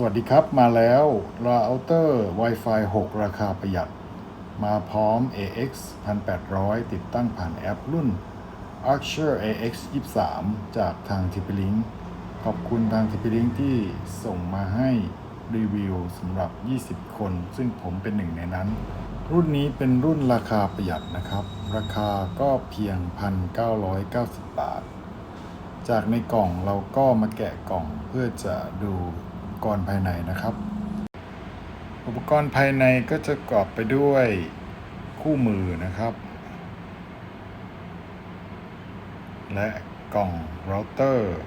สวัสดีครับมาแล้วเราเตอร์ Wi-Fi 6 ราคาประหยัด มาพร้อม AX 1800 ติดตั้งผ่านแอปรุ่น Archer AX 23 จากทาง TP-Link ขอบคุณทาง TP-Link ที่ส่งมาให้รีวิวสำหรับ 20 คน ซึ่งผมเป็นหนึ่งในนั้น รุ่นนี้เป็นรุ่นราคาประหยัดนะครับ ราคาก็เพียง 1,990 บาท จากในกล่องเราก็มาแกะกล่องเพื่อจะดู ปกรณ์ภายในนะครับ อุปกรณ์ภายในก็จะประกอบไปด้วยคู่มือนะครับ และกล่องเราเตอร์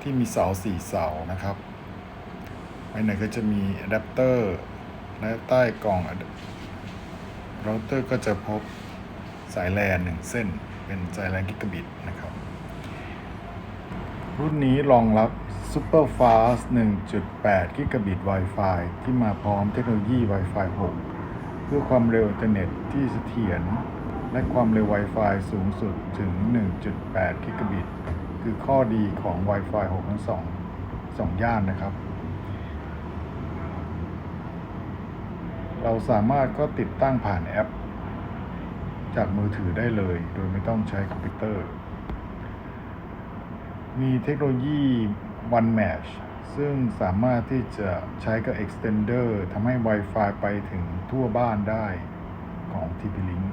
ที่มีเสาสี่เสานะครับภายในก็จะมีอะแดปเตอร์และใต้กล่องเราเตอร์ก็จะพบสายแลนหนึ่งเส้นเป็นสายแลนกิกะบิตนะครับ รุ่นนี้รองรับ Super Fast 1.8 Gigabit Wi-Fi ที่มาพร้อมเทคโนโลยี Wi-Fi 6 เพื่อความเร็วอินเทอร์เน็ตที่เสถียรและความเร็ว Wi-Fi สูงสุดถึง 1.8 Gigabit คือข้อดีของ Wi-Fi 6 ทั้งสองสองย่านนะครับ เราสามารถก็ติดตั้งผ่านแอป จากมือถือได้เลย โดยไม่ต้องใช้คอมพิวเตอร์ มีเทคโนโลยี One Match ซึ่งสามารถที่จะใช้กับ Extender ทำให้ Wi-Fi ไปถึงทั่วบ้านได้ของ TP-Link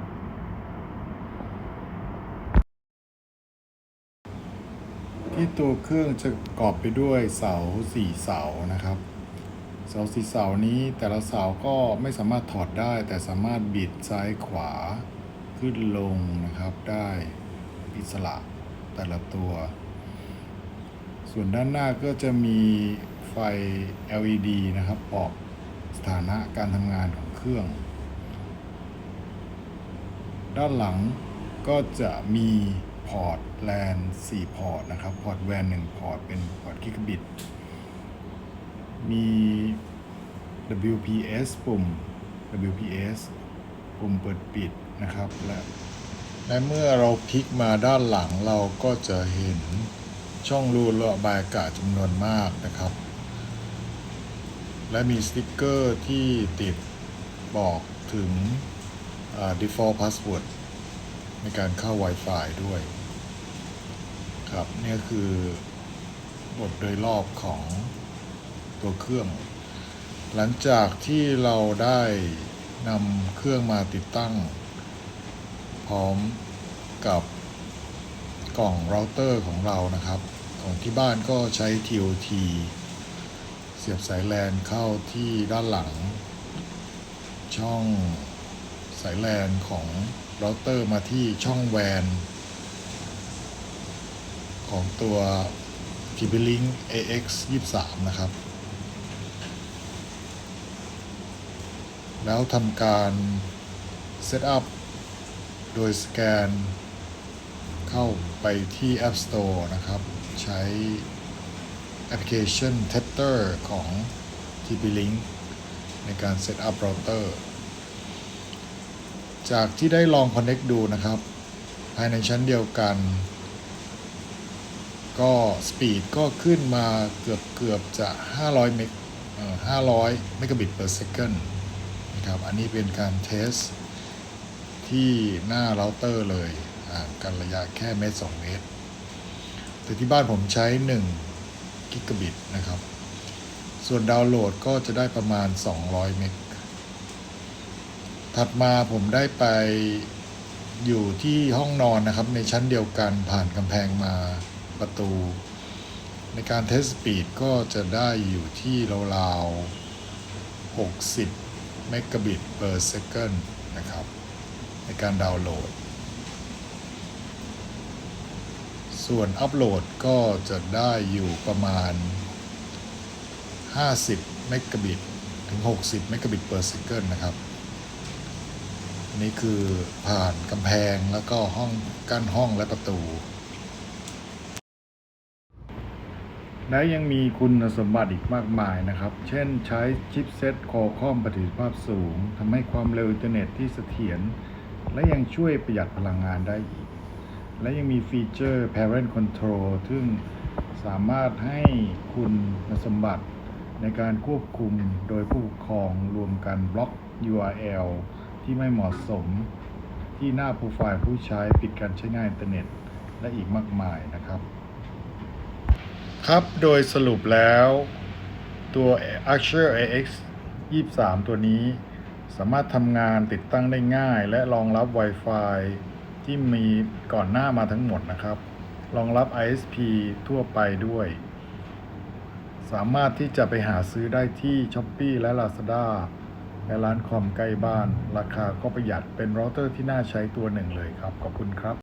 ที่ตัวเครื่องจะประกอบไปด้วยเสาสี่เสานะครับ เสาสี่เสานี้แต่ละเสาก็ไม่สามารถถอดได้ แต่สามารถบิดซ้ายขวาขึ้นลงนะครับได้อิสระแต่ละตัว ส่วนด้านหน้าก็จะมีไฟ LED นะครับบอกสถานะการทำงานของเครื่อง ด้านหลังก็จะมีพอร์ตแลน4พอร์ตนะครับ พอร์ตแวน1พอร์ตเป็นพอร์ตกิกะบิต มี WPS ปุ่ม WPS ปุ่มเปิดปิดนะครับ และและเมื่อเราพลิกมาด้านหลังเราก็จะเห็น ช่องรูระบายอากาศจำนวนมากนะครับ และมีสติกเกอร์ที่ติดบอกถึงอ่า default password ในการเข้า Wi-Fi ด้วย ครับ นี่คือบทโดยรอบของตัวเครื่อง หลังจากที่เราได้นำเครื่องมาติดตั้ง พร้อมกับ กล่องเราเตอร์ของเรานะครับ ของที่บ้านก็ใช้ TOT เสียบสายแลนเข้าที่ด้านหลัง ช่องสายแลนของเราเตอร์มาที่ช่องแวนของตัว TP-Link AX 23นะครับ แล้วทำการเซตอัพโดยสแกน เข้าไปที่ App Store นะครับ ใช้แอปพลิเคชัน Tether ของ TP-Link ในการเซตอัพเราเตอร์จากที่ได้ลอง Connect ดูนะครับ ภายในชั้นเดียวกัน ก็สปีดก็ขึ้นมาเกือบเกือบจะ 500 เมก500เมกะบิต per second นะครับ อันนี้เป็นการเทสที่หน้าเราเตอร์เลย ห่างกันระยะแค่เมตร2เมตร แต่ที่บ้านผมใช้1กิกะบิตนะครับ ส่วนดาวน์โหลดก็จะได้ประมาณ 200 เมกถัดมาผมได้ไปอยู่ที่ห้องนอนนะครับ ในชั้นเดียวกันผ่านกำแพงมาประตู ในการเทสสปีดก็จะได้อยู่ที่ราวๆ60 เมกะบิต per second นะครับ ในการดาวน์โหลด ส่วนอัปโหลดก็จะได้อยู่ประมาณ 50 เมกะบิต ถึง 60 เมกะบิต per second นะครับนนี้คือผ่านกำแพงแล้วก็ห้องกั้นห้องและประตู และยังมีคุณสมบัติอีกมากมายนะครับ เช่นใช้ชิปเซ็ตคอคอมประสิทธิภาพสูงทำให้ความเร็วอินเทอร์เน็ตที่เสถียรและยังช่วยประหยัดพลังงานได้อีก และยังมีฟีเจอร์ Parent Control ซึ่งสามารถให้คุณสมบัติในการควบคุมโดยผู้ปกครองรวมกันบล็อก URL ที่ไม่เหมาะสม ที่หน้าโปรไฟล์ผู้ใช้ปิดการใช้งานอินเทอร์เน็ต และอีกมากมายนะครับ ครับโดยสรุปแล้วตัว Archer AX 23 ตัวนี้ สามารถทำงานติดตั้งได้ง่าย และรองรับ Wi-Fi ที่มีก่อนหน้ามาทั้งหมดนะครับ รองรับ ISP ทั่วไปด้วย สามารถที่จะไปหาซื้อได้ที่ s h อ p e e และ Lazada และร้านคอมใกล้บ้าน ราคาก็ประหยัดเป็นเราเตอร์ที่น่าใช้ตัวหนึ่งเลยครับ ขอบคุณครับ